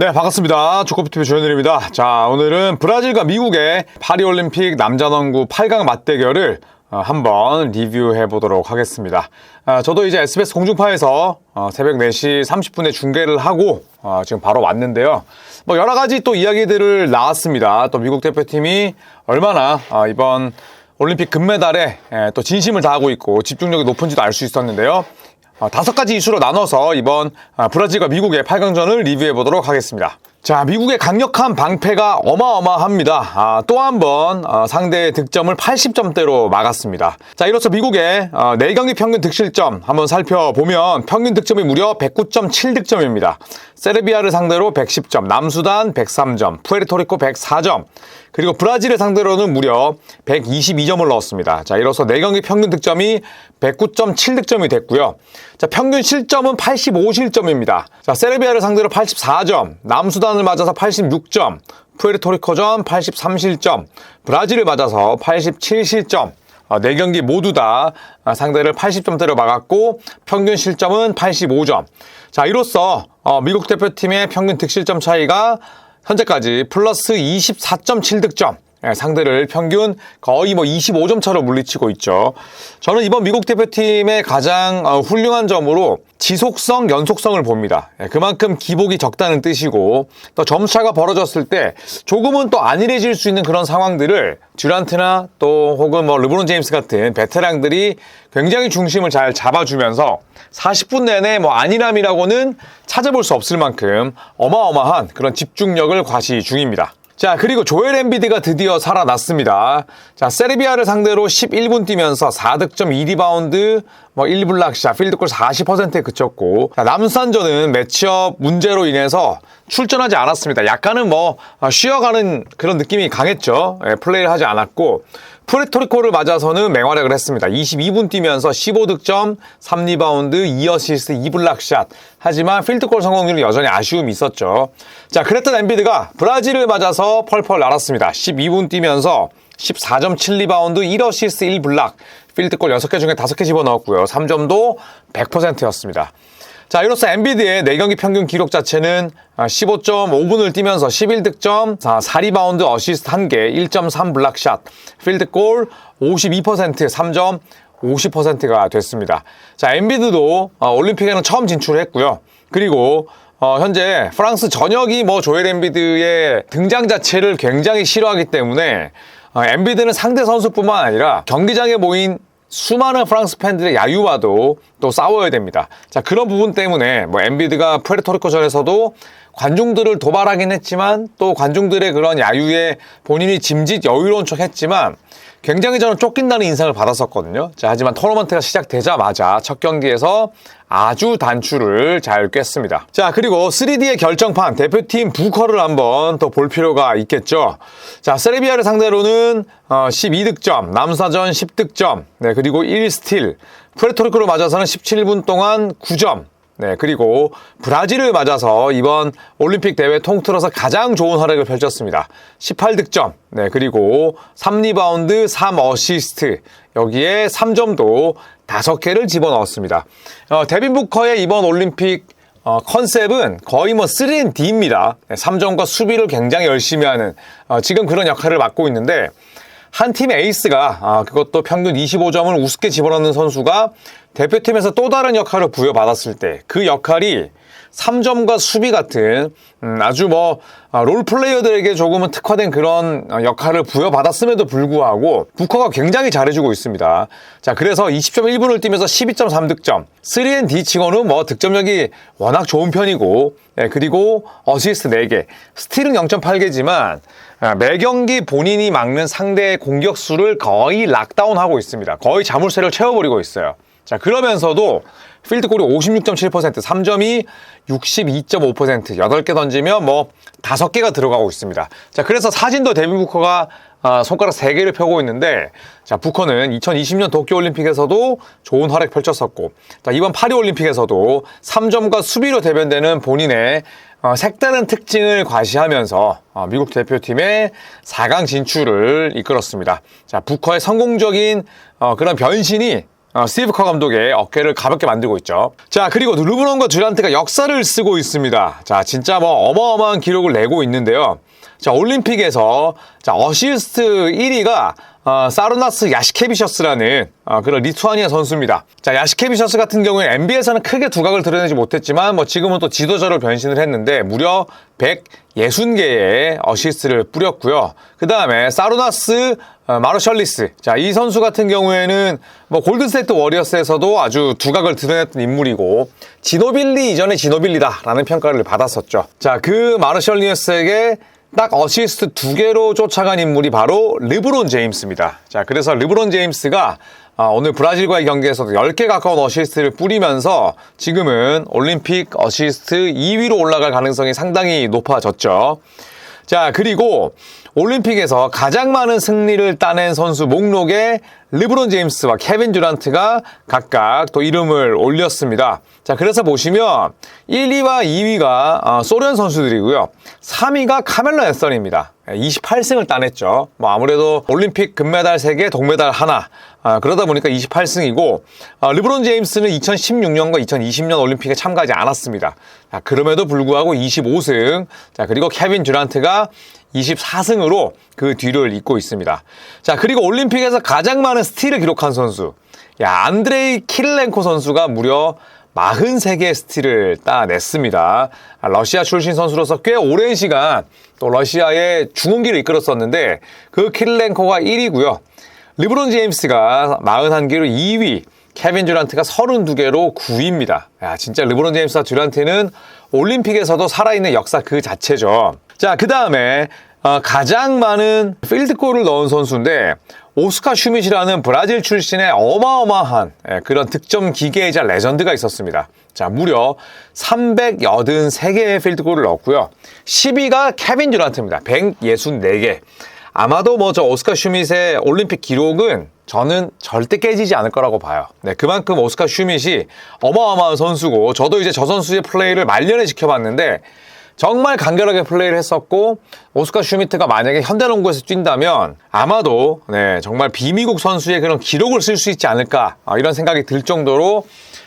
네, 반갑습니다. 조코피TV 조현일입니다. 자, 오늘은 브라질과 미국의 파리올림픽 남자농구 8강 맞대결을 어, 한번 리뷰해 보도록 하겠습니다. 아, 저도 이제 SBS 공중파에서 어, 새벽 4시 30분에 중계를 하고 어, 지금 바로 왔는데요. 뭐 여러 가지 또 이야기들을 나왔습니다. 또 미국 대표팀이 얼마나 어, 이번 올림픽 금메달에 에, 또 진심을 다하고 있고 집중력이 높은지도 알 수 있었는데요. 어, 다섯 가지 이슈로 나눠서 이번 아, 브라질과 미국의 8강전을 리뷰해 보도록 하겠습니다. 자, 미국의 강력한 방패가 어마어마합니다. 아, 또 한 번 상대의 득점을 80점대로 막았습니다. 자, 이로써 미국의 어, 4경기 평균 득실점 한번 살펴보면 평균 득점이 무려 109.7득점입니다. 세르비아를 상대로 110점, 남수단 103점, 푸에르토리코 104점, 그리고 브라질을 상대로는 무려 122점을 넣었습니다. 자, 이로써 4경기 평균 득점이 109.7득점이 됐고요. 자, 평균 실점은 85실점입니다. 자, 세르비아를 상대로 84점, 남수단을 맞아서 86점, 푸에르토리코전 83실점, 브라질을 맞아서 87실점, 어, 4경기 모두 다 상대를 80점대로 막았고 평균 실점은 85점. 자, 이로써 어, 미국 대표팀의 평균 득실점 차이가 현재까지 플러스 24.7득점. 예, 상대를 평균 거의 뭐 25점 차로 물리치고 있죠. 저는 이번 미국 대표팀의 가장 어, 훌륭한 점으로 지속성, 연속성을 봅니다. 예, 그만큼 기복이 적다는 뜻이고 또 점수차가 벌어졌을 때 조금은 또 안일해질 수 있는 그런 상황들을 듀란트나 또 혹은 뭐 르브론 제임스 같은 베테랑들이 굉장히 중심을 잘 잡아주면서 40분 내내 뭐 안일함이라고는 찾아볼 수 없을 만큼 어마어마한 그런 집중력을 과시 중입니다. 자, 그리고 조엘 엠비드가 드디어 살아났습니다. 자, 세르비아를 상대로 11분 뛰면서 4득점 2리바운드, 뭐 1블락샷, 필드골 40%에 그쳤고, 자, 남산전은 매치업 문제로 인해서 출전하지 않았습니다. 약간은 뭐 아, 쉬어가는 그런 느낌이 강했죠. 예, 플레이를 하지 않았고, 프레토리코를 맞아서는 맹활약을 했습니다. 22분 뛰면서 15득점, 3리바운드, 2어시스트, 2블락샷. 하지만 필드골 성공률은 여전히 아쉬움이 있었죠. 자, 그랬던 엔비드가 브라질을 맞아서 펄펄 날았습니다. 12분 뛰면서 14.7리바운드, 1어시스트, 1블락. 필드골 6개 중에 5개 집어넣었고요. 3점도 100%였습니다. 자, 이로써 엔비드의 4경기 평균 기록 자체는 15.5분을 뛰면서 11득점, 4리바운드 어시스트 1개, 1.3 블락샷, 필드골 52%, 3점 50%가 됐습니다. 자, 엔비드도 어, 올림픽에는 처음 진출했고요. 그리고 어, 현재 프랑스 전역이 뭐 조엘 엔비드의 등장 자체를 굉장히 싫어하기 때문에 어, 엔비드는 상대 선수뿐만 아니라 경기장에 모인 수많은 프랑스 팬들의 야유와도 또 싸워야 됩니다. 자, 그런 부분 때문에 뭐 엔비드가 푸에르토리코전에서도 관중들을 도발하긴 했지만 또 관중들의 그런 야유에 본인이 짐짓 여유로운 척 했지만 굉장히 저는 쫓긴다는 인상을 받았었거든요. 자, 하지만 토너먼트가 시작되자마자 첫 경기에서 아주 단추를 잘 꿰습니다. 자, 그리고 3D의 결정판 대표팀 부커를 한번 또볼 필요가 있겠죠. 자, 세르비아를 상대로는 어, 12득점, 남사전 10득점, 네, 그리고 1스틸, 프레토리코를 맞아서는 17분 동안 9점, 네, 그리고 브라질을 맞아서 이번 올림픽 대회 통틀어서 가장 좋은 활약을 펼쳤습니다. 18득점, 네, 그리고 3리바운드, 3어시스트, 여기에 3점도 5개를 집어넣었습니다. 어, 데빈 부커의 이번 올림픽 어, 컨셉은 거의 뭐 3&D입니다. 네, 3점과 수비를 굉장히 열심히 하는 어, 지금 그런 역할을 맡고 있는데 한 팀의 에이스가 아, 그것도 평균 25점을 우습게 집어넣는 선수가 대표팀에서 또 다른 역할을 부여받았을 때 그 역할이 3점과 수비 같은 음, 아주 뭐 아, 롤플레이어들에게 조금은 특화된 그런 어, 역할을 부여받았음에도 불구하고 부커가 굉장히 잘해주고 있습니다. 자 그래서 20.1분을 뛰면서 12.3득점 3&D 치고는 뭐 득점력이 워낙 좋은 편이고 네, 그리고 어시스트 4개 스틸은 0.8개지만 아, 매 경기 본인이 막는 상대의 공격수를 거의 락다운하고 있습니다. 거의 자물쇠를 채워버리고 있어요. 자, 그러면서도 필드골이 56.7%, 3점이 62.5%, 8개 던지면 뭐 5개가 들어가고 있습니다. 자, 그래서 사진도 데뷔 부커가 아, 손가락 3개를 펴고 있는데 자, 부커는 2020년 도쿄 올림픽에서도 좋은 활약 펼쳤었고 자, 이번 파리 올림픽에서도 3점과 수비로 대변되는 본인의 어, 색다른 특징을 과시하면서 어, 미국 대표팀의 4강 진출을 이끌었습니다. 자, 부커의 성공적인 어, 그런 변신이 어, 스티브 커 감독의 어깨를 가볍게 만들고 있죠. 자, 그리고 르브론과 듀란트가 역사를 쓰고 있습니다. 자, 진짜 뭐 어마어마한 기록을 내고 있는데요. 자, 올림픽에서 자, 어시스트 1위가 어, 사르나스 야시케비셔스라는 어, 그런 리투아니아 선수입니다. 자, 야시케비셔스 같은 경우에 NBA에서는 크게 두각을 드러내지 못했지만 뭐 지금은 또 지도자로 변신을 했는데 무려 160개의 어시스트를 뿌렸고요. 그 다음에 사르나스 어, 마르셜리스. 자, 이 선수 같은 경우에는 뭐 골든스테이트 워리어스에서도 아주 두각을 드러냈던 인물이고 지노빌리 이전의 지노빌리다라는 평가를 받았었죠. 자, 그 마르셜리스에게 딱 어시스트 두 개로 쫓아간 인물이 바로 르브론 제임스입니다. 자, 그래서 르브론 제임스가 아, 오늘 브라질과의 경기에서도 10개 가까운 어시스트를 뿌리면서 지금은 올림픽 어시스트 2위로 올라갈 가능성이 상당히 높아졌죠. 자, 그리고 올림픽에서 가장 많은 승리를 따낸 선수 목록에 르브론 제임스와 케빈 듀란트가 각각 또 이름을 올렸습니다. 자, 그래서 보시면 1위와 2위가 어, 소련 선수들이고요. 3위가 카멜로 앤서니입니다. 28승을 따냈죠. 뭐 아무래도 올림픽 금메달 3개, 동메달 하나. 아, 그러다 보니까 28승이고 아, 르브론 제임스는 2016년과 2020년 올림픽에 참가하지 않았습니다. 자, 그럼에도 불구하고 25승. 자, 그리고 케빈 듀란트가 24승으로 그 뒤를 잇고 있습니다. 자, 그리고 올림픽에서 가장 많은 스틸을 기록한 선수. 야, 안드레이 킬렌코 선수가 무려 43개의 스틸을 따냈습니다. 아, 러시아 출신 선수로서 꽤 오랜 시간 또 러시아의 중원기를 이끌었었는데 그 킬렌코가 1위고요. 르브론 제임스가 41개로 2위, 케빈 듀란트가 32개로 9위입니다. 야, 진짜 르브론 제임스와 듀란트는 올림픽에서도 살아있는 역사 그 자체죠. 자, 그 다음에 어, 가장 많은 필드골을 넣은 선수인데 오스카 슈밋이라는 브라질 출신의 어마어마한 예, 그런 득점 기계이자 레전드가 있었습니다. 자, 무려 383개의 필드골을 넣었고요. 10위가 케빈 듀란트입니다. 164개. 아마도 뭐 저 오스카 슈밋의 올림픽 기록은 저는 절대 깨지지 않을 거라고 봐요. 네, 그만큼 오스카 슈밋이 어마어마한 선수고 저도 이제 저 선수의 플레이를 말년에 지켜봤는데 정말 간결하게 플레이를 했었고 오스카 슈미트가 만약에 현대농구에서 뛴다면 아마도 네, 정말 비미국 선수의 그런 기록을 쓸 수 있지 않을까 아, 이런 생각이 들 정도로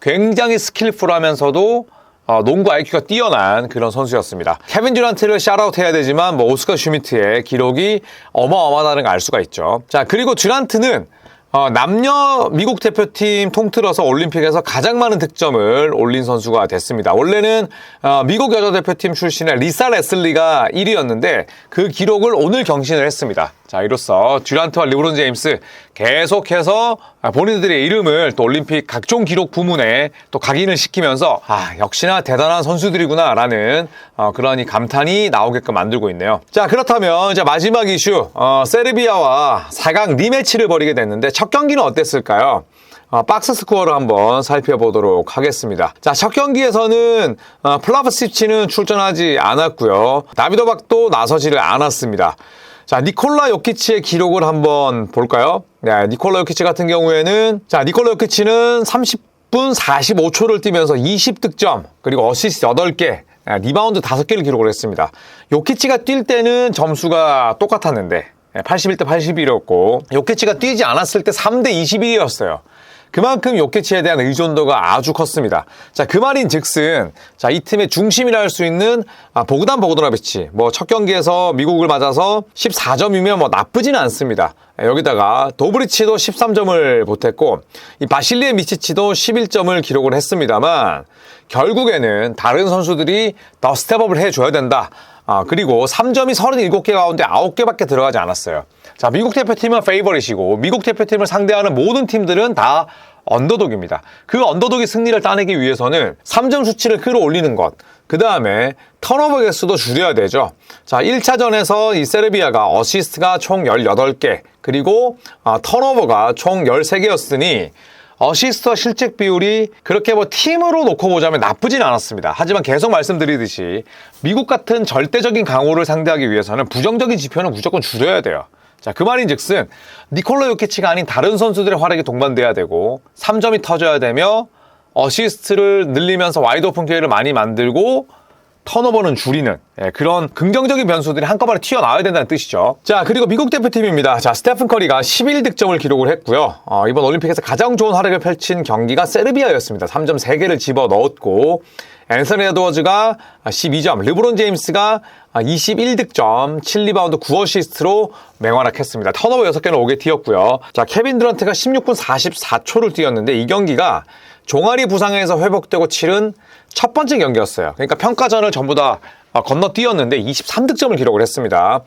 굉장히 스킬풀하면서도 어, 농구 IQ가 뛰어난 그런 선수였습니다. 케빈 듀란트를 샤라웃 해야 되지만 뭐 오스카 슈미트의 기록이 어마어마하다는 걸 알 수가 있죠. 자 그리고 듀란트는 어, 남녀 미국 대표팀 통틀어서 올림픽에서 가장 많은 득점을 올린 선수가 됐습니다. 원래는 어, 미국 여자 대표팀 출신의 리사 레슬리가 1위였는데 그 기록을 오늘 경신을 했습니다. 자, 이로써 듀란트와 르브론 제임스 계속해서 본인들의 이름을 또 올림픽 각종 기록 부문에 또 각인을 시키면서 아, 역시나 대단한 선수들이구나라는 어, 그런 이 감탄이 나오게끔 만들고 있네요. 자, 그렇다면 이제 마지막 이슈 어, 세르비아와 4강 리매치를 벌이게 됐는데 첫 경기는 어땠을까요? 어, 박스 스코어를 한번 살펴보도록 하겠습니다. 자, 첫 경기에서는 어, 플라브시치는 출전하지 않았고요. 다비도박도 나서지를 않았습니다. 자, 니콜라 요키치의 기록을 한번 볼까요? 네, 니콜라 요키치 같은 경우에는 자, 니콜라 요키치는 30분 45초를 뛰면서 20득점, 그리고 어시스트 8개, 리바운드 5개를 기록을 했습니다. 요키치가 뛸 때는 점수가 똑같았는데 81대 81이었고 요키치가 뛰지 않았을 때 3대 21이었어요. 그만큼 요케치에 대한 의존도가 아주 컸습니다. 자, 그 말인 즉슨, 자, 이 팀의 중심이라 할 수 있는, 아, 보그단 보그도라비치. 뭐, 첫 경기에서 미국을 맞아서 14점이면 뭐 나쁘지는 않습니다. 여기다가 도브리치도 13점을 보탰고, 이 바실리에 미치치도 11점을 기록을 했습니다만, 결국에는 다른 선수들이 더 스텝업을 해줘야 된다. 아, 그리고 3점이 37개 가운데 9개밖에 들어가지 않았어요. 자, 미국 대표팀은 페이버릿이고 미국 대표팀을 상대하는 모든 팀들은 다 언더독입니다. 그 언더독이 승리를 따내기 위해서는 3점 수치를 끌어올리는 것, 그 다음에 턴오버 개수도 줄여야 되죠. 자, 1차전에서 이 세르비아가 어시스트가 총 18개, 그리고 아, 턴오버가 총 13개였으니 어시스트와 실책 비율이 그렇게 뭐 팀으로 놓고 보자면 나쁘진 않았습니다. 하지만 계속 말씀드리듯이 미국 같은 절대적인 강호를 상대하기 위해서는 부정적인 지표는 무조건 줄여야 돼요. 자, 그 말인 즉슨 니콜로 요케치가 아닌 다른 선수들의 활약이 동반돼야 되고 3점이 터져야 되며 어시스트를 늘리면서 와이드 오픈 기회를 많이 만들고 턴오버는 줄이는 예, 그런 긍정적인 변수들이 한꺼번에 튀어나와야 된다는 뜻이죠. 자, 그리고 미국 대표팀입니다. 자, 스테픈 커리가 11득점을 기록을 했고요. 어, 이번 올림픽에서 가장 좋은 활약을 펼친 경기가 세르비아였습니다. 3점 3개를 집어 넣었고 앤서니 에드워즈가 12점, 르브론 제임스가 21득점, 7리바운드 9어시스트로 맹활약했습니다. 턴오버 6개는 5개 튀었고요. 자, 케빈 드런트가 16분 44초를 뛰었는데 이 경기가 종아리 부상에서 회복되고 치른 첫 번째 경기였어요. 그러니까 평가전을 전부 다 어, 건너뛰었는데 23득점을 기록을 했습니다.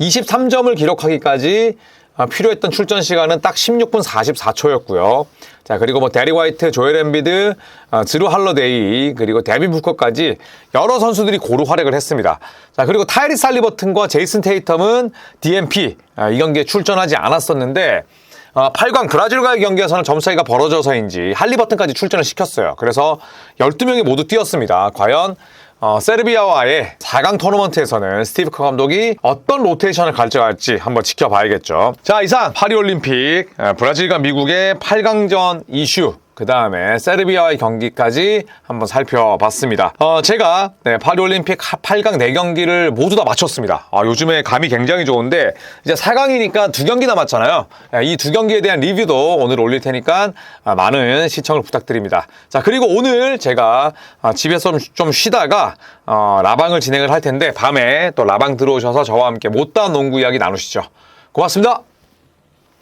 23점을 기록하기까지 어, 필요했던 출전 시간은 딱 16분 44초였고요. 자, 그리고 뭐 데리 화이트, 조엘 엠비드, 어, 드루 할러데이, 그리고 데빈 부커까지 여러 선수들이 고루 활약을 했습니다. 자, 그리고 타이리 살리버튼과 제이슨 테이텀은 DMP 아, 이 경기에 출전하지 않았었는데 어, 8강 브라질과의 경기에서는 점수 차이가 벌어져서인지 할리버튼까지 출전을 시켰어요. 그래서 12명이 모두 뛰었습니다. 과연 어, 세르비아와의 4강 토너먼트에서는 스티브 커 감독이 어떤 로테이션을 가져갈지 한번 지켜봐야겠죠. 자, 이상 파리올림픽 에, 브라질과 미국의 8강전 이슈 그 다음에 세르비아와의 경기까지 한번 살펴봤습니다. 어, 제가 네, 파리올림픽 8강 4경기를 모두 다 마쳤습니다. 아, 요즘에 감이 굉장히 좋은데 이제 4강이니까 두 경기 남았잖아요. 이 두 경기에 대한 리뷰도 오늘 올릴 테니까 아, 많은 시청을 부탁드립니다. 자 그리고 오늘 제가 아, 집에서 좀- 좀 쉬다가 어, 라방을 진행을 할 텐데 밤에 또 라방 들어오셔서 저와 함께 못다한 농구 이야기 나누시죠. 고맙습니다.